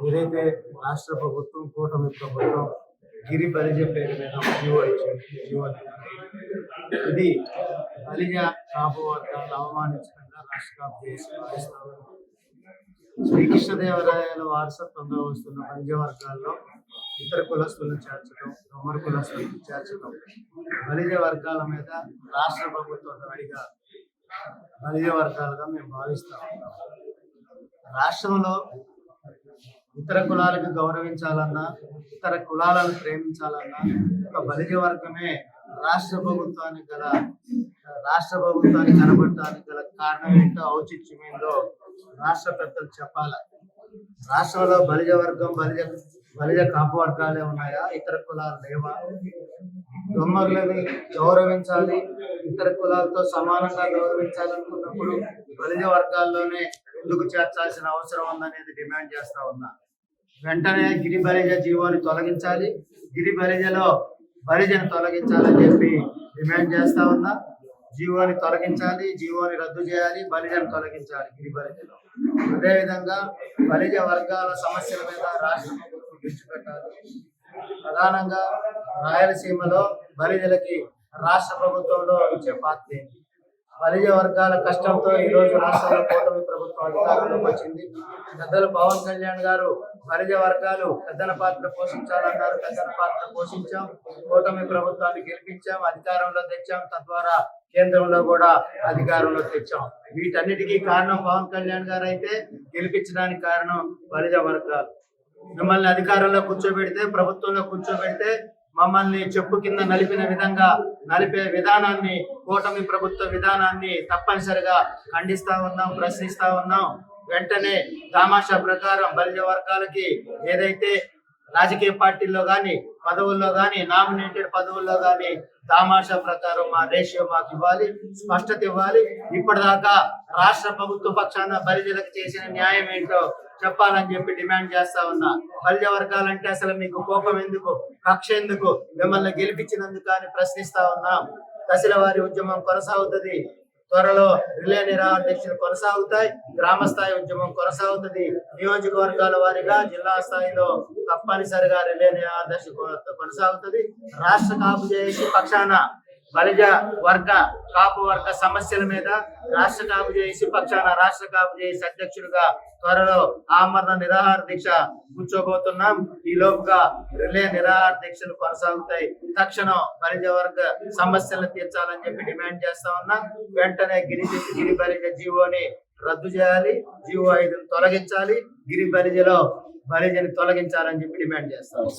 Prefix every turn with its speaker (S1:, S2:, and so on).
S1: ఏదైతే రాష్ట్ర ప్రభుత్వం కూటమి ప్రభుత్వం గిరి బలిజ పేరు మీద జీవో ఇచ్చింది జీవో ఇది బలిజ కాపు వర్గాలను అవమానించకుండా రాష్ట్ర శ్రీకృష్ణదేవరాయల వారసత్వంగా వస్తున్న బలిజ వర్గాల్లో ఇతర కులస్తులను చేర్చడం కుమ్మర కులస్తులను చేర్చడం బలిజ వర్గాల మీద రాష్ట్ర ప్రభుత్వం దాడిగా బలిజ వర్గాలుగా మేము భావిస్తాం రాష్ట్రంలో ఇతర కులాలకు గౌరవించాలన్నా ఇతర కులాలను ప్రేమించాలన్నా ఒక బలిజ వర్గమే రాష్ట్ర ప్రభుత్వానికి గల రాష్ట్ర ప్రభుత్వానికి కనబడటానికి గల కారణం ఏంటో ఔచిత్యమేందో రాష్ట్ర పెద్దలు చెప్పాల. రాష్ట్రంలో బలిజ వర్గం బలిజ బలిజ కాపు వర్గాలే ఉన్నాయా? ఇతర కులాలు లేవా? దొమ్మర్లని గౌరవించాలి ఇతర కులాలతో సమానంగా గౌరవించాలనుకున్నప్పుడు బలిజ వర్గాల్లోనే ఎందుకు చేర్చాల్సిన అవసరం ఉందనేది డిమాండ్ చేస్తా ఉన్నా. వెంటనే గిరి బలిజ జీవోని తొలగించాలి. గిరి బలిజలో బలిజను తొలగించాలని చెప్పి డిమాండ్ చేస్తా ఉన్నా. జీవోని తొలగించాలి జీవోని రద్దు చేయాలి బలిజను తొలగించాలి గిరి బలిజలో అదేవిధంగా బలిజ వర్గాల సమస్యల మీద రాష్ట్ర ప్రభుత్వం దృష్టి పెట్టాలి. ప్రధానంగా రాయలసీమలో బలిజలకి రాష్ట్ర ప్రభుత్వంలో ఇచ్చే పాత్ర ఏంటి? బలిజ వర్గాల కష్టంతో ఈ రోజు రాష్ట్రంలో కూటమి ప్రభుత్వం అధికారంలోకి వచ్చింది. పెద్దలు పవన్ కళ్యాణ్ గారు బలిజ వర్గాలు పెద్దల పాత్ర పోషించాలన్నారు. పెద్దల పాత్ర పోషించాం. కూటమి ప్రభుత్వాన్ని గెలిపించాం. అధికారంలో తెచ్చాం. తద్వారా కేంద్రంలో కూడా అధికారంలో తెచ్చాం. వీటన్నిటికీ కారణం పవన్ కళ్యాణ్ గారు అయితే గెలిపించడానికి కారణం బలిజ వర్గాలు. మిమ్మల్ని అధికారంలో కూర్చోబెడితే ప్రభుత్వంలో కూర్చోబెడితే మమ్మల్ని చెప్పు కింద నలిపిన విధంగా నలిపే విధానాన్ని కూటమి ప్రభుత్వ విధానాన్ని తప్పనిసరిగా ఖండిస్తా ఉన్నాం ప్రశ్నిస్తా ఉన్నాం. వెంటనే దామాషా ప్రకారం బలిజ వర్గాలకి ఏదైతే రాజకీయ పార్టీల్లో కానీ పదవుల్లో కానీ నామినేటెడ్ పదవుల్లో కానీ తామాషా ప్రకారం మా రేషియో మాకు ఇవ్వాలి స్పష్టత ఇవ్వాలి. ఇప్పటిదాకా రాష్ట్ర ప్రభుత్వ పక్షాన బలిజలకు చేసిన న్యాయం ఏంటో చెప్పాలని చెప్పి డిమాండ్ చేస్తా ఉన్నా. బలిజ వర్గాలంటే అసలు మీకు కోపం ఎందుకు? కక్ష ఎందుకు? మిమ్మల్ని గెలిపించినందుకు అని ప్రశ్నిస్తా ఉన్నాం. దశల వారి ఉద్యమం కొనసాగుతుంది. త్వరలో రిలే నిరాధ్యక్షులు కొనసాగుతాయి. గ్రామ స్థాయి ఉద్యమం కొనసాగుతుంది. నియోజకవర్గాల వారీగా జిల్లా స్థాయిలో తప్పనిసరిగా రిలే నిరాధ్యక్ష కొనసాగుతుంది. రాష్ట్ర కాపు చేసి పక్షాన బలిజ వర్గ కాపు వర్గ సమస్యల మీద రాష్ట్ర కాపు చేసి పక్షాన రాష్ట్ర కాపు చేసి అధ్యక్షుడిగా త్వరలో ఆమరణ నిరాహార దీక్ష కూర్చోబోతున్నాం. ఈ లోపుగా రిలే నిరాహార దీక్షలు కొనసాగుతాయి. తక్షణం బలిజ వర్గ సమస్యలను తీర్చాలని చెప్పి డిమాండ్ చేస్తా ఉన్నాం. వెంటనే గిరి గిరి బలిజ జీవోని రద్దు చేయాలి. జీవో ఐదును తొలగించాలి. గిరి బలిజలో బలిజని తొలగించాలని చెప్పి డిమాండ్ చేస్తాం